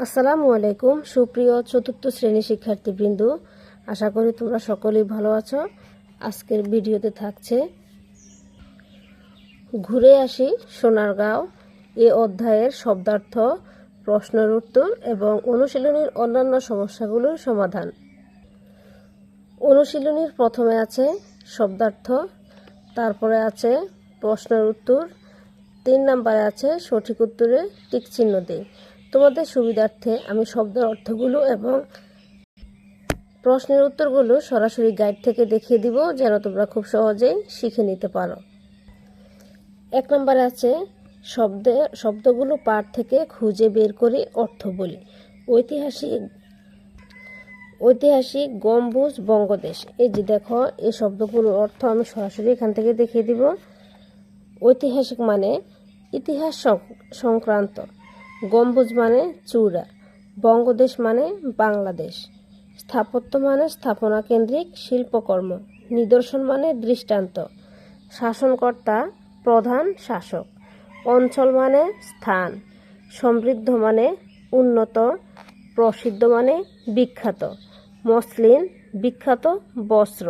আসসালামু আলাইকুম, সুপ্রিয় চতুর্থ শ্রেণি শিক্ষার্থীবৃন্দ। আশা করি তোমরা সকলেই ভালো আছো। আজকের ভিডিওতে থাকছে ঘুরে আসি সোনারগাঁও। এ অধ্যায়ের শব্দার্থ, প্রশ্নের উত্তর এবং অনুশীলনীর অন্যান্য সমস্যাগুলোর সমাধান। অনুশীলনীর প্রথমে আছে শব্দার্থ, তারপরে আছে প্রশ্নের উত্তর, তিন নম্বরে আছে সঠিক উত্তরে টিক চিহ্ন তোমাদের সুবিধার্থে আমি শব্দের অর্থগুলো এবং প্রশ্নের উত্তরগুলো সরাসরি গাইড থেকে দেখিয়ে দিব, যেন তোমরা খুব সহজেই শিখে নিতে পারো। এক নম্বরে আছে, শব্দে, শব্দগুলো পাঠ থেকে খুঁজে বের করে অর্থ বলি। ঐতিহাসিক ঐতিহাসিক গম্বুজ বঙ্গদেশ। এই যে দেখো, এই শব্দগুলোর অর্থ আমি সরাসরি এখান থেকে দেখিয়ে দিব। ঐতিহাসিক মানে ইতিহাস সংক্রান্ত। গম্বুজ মানে চূড়া, বঙ্গদেশ মানে বাংলাদেশ, স্থাপত্য মানে স্থাপনা কেন্দ্রিক শিল্পকর্ম, নিদর্শন মানে দৃষ্টান্ত, শাসনকর্তা প্রধান শাসক, অঞ্চল মানে স্থান, সমৃদ্ধ মানে উন্নত, প্রসিদ্ধ মানে বিখ্যাত, মসলিন বিখ্যাত বস্ত্র,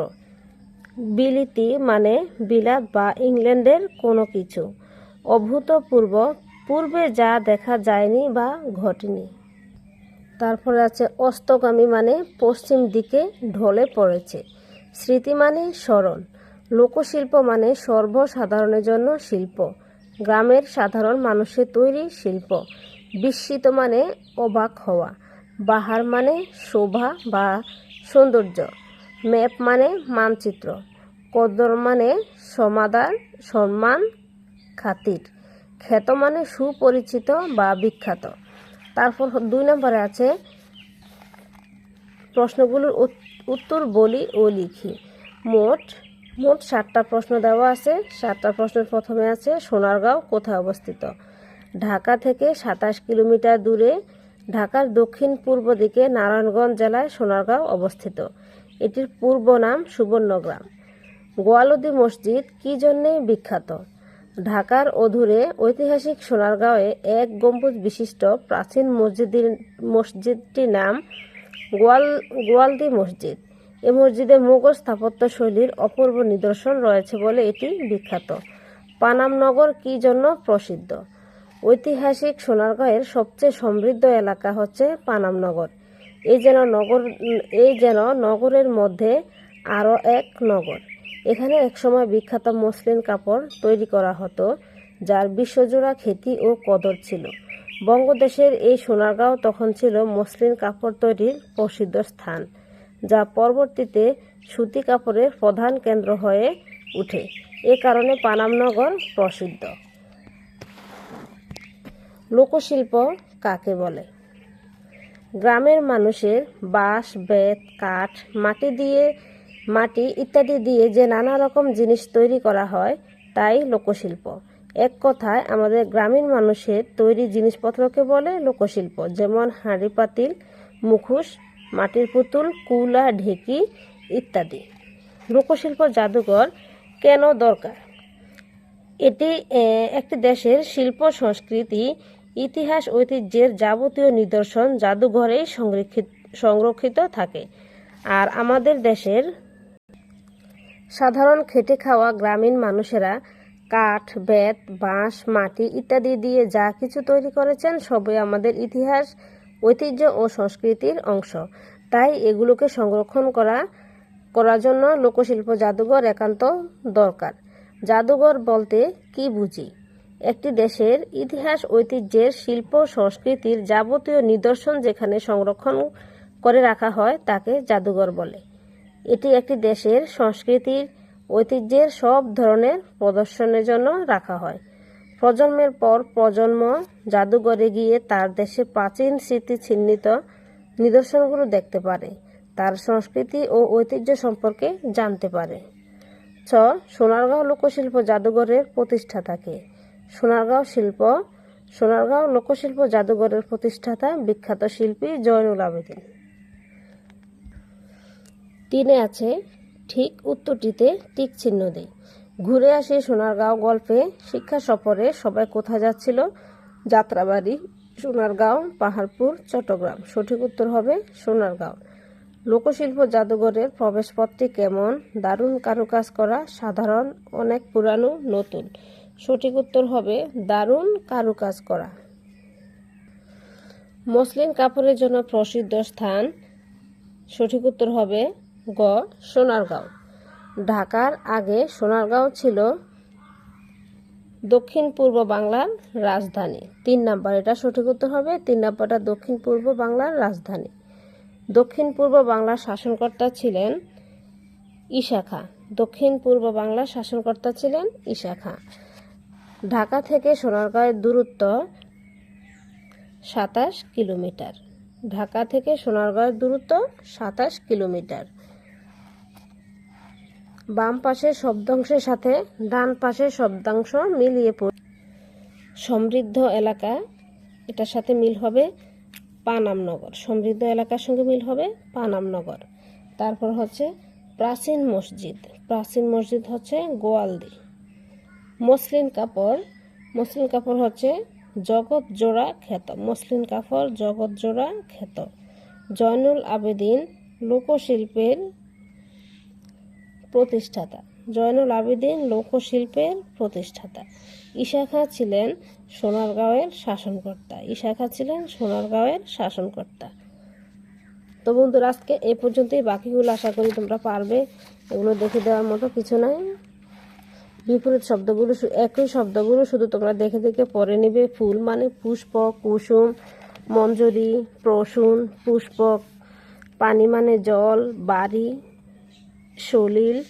বিলিতি মানে বিলাত বা ইংল্যান্ডের কোনো কিছু, অভূতপূর্ব পূর্বে যা দেখা যায়নি বা ঘটেনি। তারপরে আছে অস্তগামী মানে পশ্চিম দিকে ঢলে পড়েছে। স্মৃতি মানে স্মরণ। লোকশিল্প মানে সর্বসাধারণের জন্য শিল্প। গ্রামের সাধারণ মানুষের তৈরি শিল্প। বিস্মিত মানে অবাক হওয়া। বাহার মানে শোভা বা সৌন্দর্য। ম্যাপ মানে মানচিত্র। কদর মানে সমাদার সম্মান, খাতির। খ্যাত মানে সুপরিচিত বা বিখ্যাত। তারপর দুই নম্বরে আছে প্রশ্নগুলোর উত- উত্তর বলি ও লিখি। মোট মোট সাতটা প্রশ্ন দেওয়া আছে। সাতটা প্রশ্নের প্রথমে আছে, সোনারগাঁও কোথায় অবস্থিত? ঢাকা থেকে সাতাশ কিলোমিটার দূরে, ঢাকার দক্ষিণ পূর্ব দিকে নারায়ণগঞ্জ জেলায় সোনারগাঁও অবস্থিত। এটির পূর্ব নাম সুবর্ণগ্রাম। গোয়ালদি মসজিদ কি জন্যে বিখ্যাত? ঢাকার অধুরে ঐতিহাসিক সোনারগাঁওয়ে এক গম্বুজ বিশিষ্ট প্রাচীন মসজিদের, মসজিদটির নাম গোয়াল, গোয়ালদি মসজিদ। এ মসজিদে মুঘল স্থাপত্য শৈলীর অপূর্ব নিদর্শন রয়েছে বলে এটি বিখ্যাত। পানামনগর কি জন্য প্রসিদ্ধ? ঐতিহাসিক সোনারগাঁয়ের সবচেয়ে সমৃদ্ধ এলাকা হচ্ছে পানামনগর। এই যেন নগর এই যেন নগরের মধ্যে আরও এক নগর। এখানে একসময় বিখ্যাত মসলিন কাপড় তৈরি করা হতো, যার বিশ্বজোড়া খ্যাতি ও কদর ছিল। বঙ্গদেশের এই সোনারগাঁও তখন ছিল মসলিন কাপড় তৈরির প্রসিদ্ধ স্থান, যা পরবর্তীতে সুতি কাপড়ের প্রধান কেন্দ্র হয়ে ওঠে এ কারণে পানামনগর প্রসিদ্ধ। লোকশিল্প কাকে বলে? গ্রামের মানুষের বাঁশ, বেত, কাঠ, মাটি দিয়ে মাটি ইত্যাদি দিয়ে যে নানা রকম জিনিস তৈরি করা হয়, তাই লোকশিল্প। এক কথায়, আমাদের গ্রামীণ মানুষের তৈরি জিনিসপত্রকে বলে লোকশিল্প, যেমন হাঁড়ি পাতিল, মুখোশ, মাটির পুতুল, কুলা, ঢেকি ইত্যাদি। লোকশিল্প জাদুঘর কেন দরকার? এটি একটি দেশের শিল্প, সংস্কৃতি, ইতিহাস, ঐতিহ্যের যাবতীয় নিদর্শন জাদুঘরেই সংরক্ষিত সংরক্ষিত থাকে। আর আমাদের দেশের সাধারণ খেটে খাওয়া গ্রামীণ মানুষেরা কাঠ, বেত, বাঁশ, মাটি ইত্যাদি দিয়ে যা কিছু তৈরি করেছেন সবই আমাদের ইতিহাস, ঐতিহ্য ও সংস্কৃতির অংশ। তাই এগুলোকে সংরক্ষণ করা, করার জন্য লোকশিল্প জাদুঘর একান্ত দরকার। জাদুঘর বলতে কি বুঝি? একটি দেশের ইতিহাস, ঐতিহ্যের শিল্প, সংস্কৃতির যাবতীয় নিদর্শন যেখানে সংরক্ষণ করে রাখা হয় তাকে জাদুঘর বলে। এটি একটি দেশের সংস্কৃতির ঐতিহ্যের সব ধরনের প্রদর্শনের জন্য রাখা হয়। প্রজন্মের পর প্রজন্ম জাদুঘরে গিয়ে তার দেশে প্রাচীন স্মৃতি চিহ্নিত নিদর্শনগুলো দেখতে পারে, তার সংস্কৃতি ও ঐতিহ্য সম্পর্কে জানতে পারে। ছ, সোনারগাঁও লোকশিল্প জাদুঘরের প্রতিষ্ঠাতাকে। সোনারগাঁও শিল্প, সোনারগাঁও লোকশিল্প জাদুঘরের প্রতিষ্ঠাতা বিখ্যাত শিল্পী জয়নুল আবেদিন। তিনে আছে, ঠিক উত্তরটিতে টিক চিহ্ন দেই ঘুরে আসি সোনারগাঁও গল্পে, শিক্ষা সফরে সবাই কোথায় যাচ্ছিল? যাত্রাবাড়ি, সোনারগাঁও, পাহাড়পুর, চট্টগ্রাম। সঠিক উত্তর হবে সোনারগাঁও। লোকশিল্প জাদুঘরের প্রবেশপথটি কেমন? দারুণ কারুকাজ করা সাধারণ, অনেক পুরানো, নতুন। সঠিক উত্তর হবে দারুণ কারুকাজ করা মসলিন কাপড়ের জন্য প্রসিদ্ধ স্থান। সঠিক উত্তর হবে গ, সোনারগাঁও। ঢাকার আগে সোনারগাঁও ছিল দক্ষিণ পূর্ব বাংলার রাজধানী। তিন নাম্বার, এটা সঠিক উত্তর হবে। তিন নাম্বারটা দক্ষিণ পূর্ব বাংলার রাজধানী। দক্ষিণ পূর্ব বাংলার শাসনকর্তা ছিলেন ঈশা খাঁ দক্ষিণ পূর্ব বাংলার শাসনকর্তা ছিলেন ঈশা খাঁ ঢাকা থেকে সোনারগাঁয়ের দূরত্ব সাতাশ কিলোমিটার। ঢাকা থেকে সোনারগাঁয়ের দূরত্ব সাতাশ কিলোমিটার। বাম পাশের শব্দাংশের সাথে ডান পাশের শব্দাংশ মিলিয়ে পড়ে। সমৃদ্ধ এলাকা, এটার সাথে মিল হবে পানামনগর সমৃদ্ধ এলাকার সঙ্গে মিল হবে পানামনগর তারপর হচ্ছে প্রাচীন মসজিদ। প্রাচীন মসজিদ হচ্ছে গোয়ালদি। মসলিন কাপড় মসলিন কাপড় হচ্ছে জগৎ জোড়া খ্যাত। মসলিন কাপড়, জগৎ জোড়া খ্যাত। জয়নুল আবেদিন লোকশিল্পের প্রতিষ্ঠাতা। জয়নুল আবেদিন লোকশিল্পের প্রতিষ্ঠাতা। ঈশা খাঁ ছিলেন সোনারগাঁওয়ের শাসনকর্তা। ঈশা খাঁ ছিলেন সোনারগাঁওয়ের শাসনকর্তা। তো বন্ধুরা, আজকে এ পর্যন্তই। বাকিগুলো আশা করি তোমরা পারবে। এগুলো দেখে দেওয়ার মতো কিছু নাই। বিপরীত শব্দগুলো একই শব্দগুলো শুধু তোমরা দেখে দেখে পরে নিবে। ফুল মানে পুষ্প কুসুম, মঞ্জরি, প্রসূন, পুষ্পক। পানি মানে জল, বাড়ি সলিল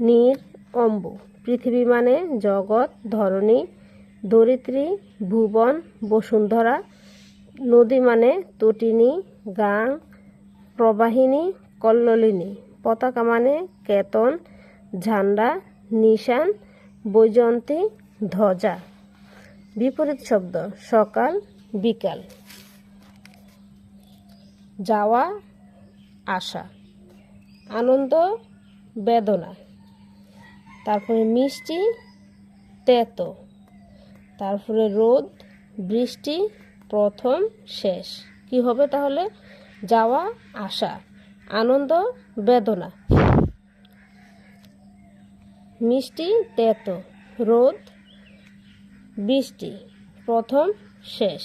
নীর অম্ব। পৃথিবী মানে জগৎ, ধরণী, ধরিত্রী, ভুবন, বসুন্ধরা। নদী মানে তটিনী গাং প্রবাহিনী কল্লোলিনী। পতাকা মানে কেতন, ঝান্ডা, নিশান, বৈজয়ন্তী, ধ্বজা। বিপরীত শব্দ, সকাল, বিকাল। যাওয়া, আসা। আনন্দ, বেদনা। তারপরে মিষ্টি, তেতো। তারপরে রোদ, বৃষ্টি, প্রথম শেষ। কি হবে তাহলে? যাওয়া, আসা। আনন্দ, বেদনা। মিষ্টি, তেতো। রোদ, বৃষ্টি। প্রথম শেষ।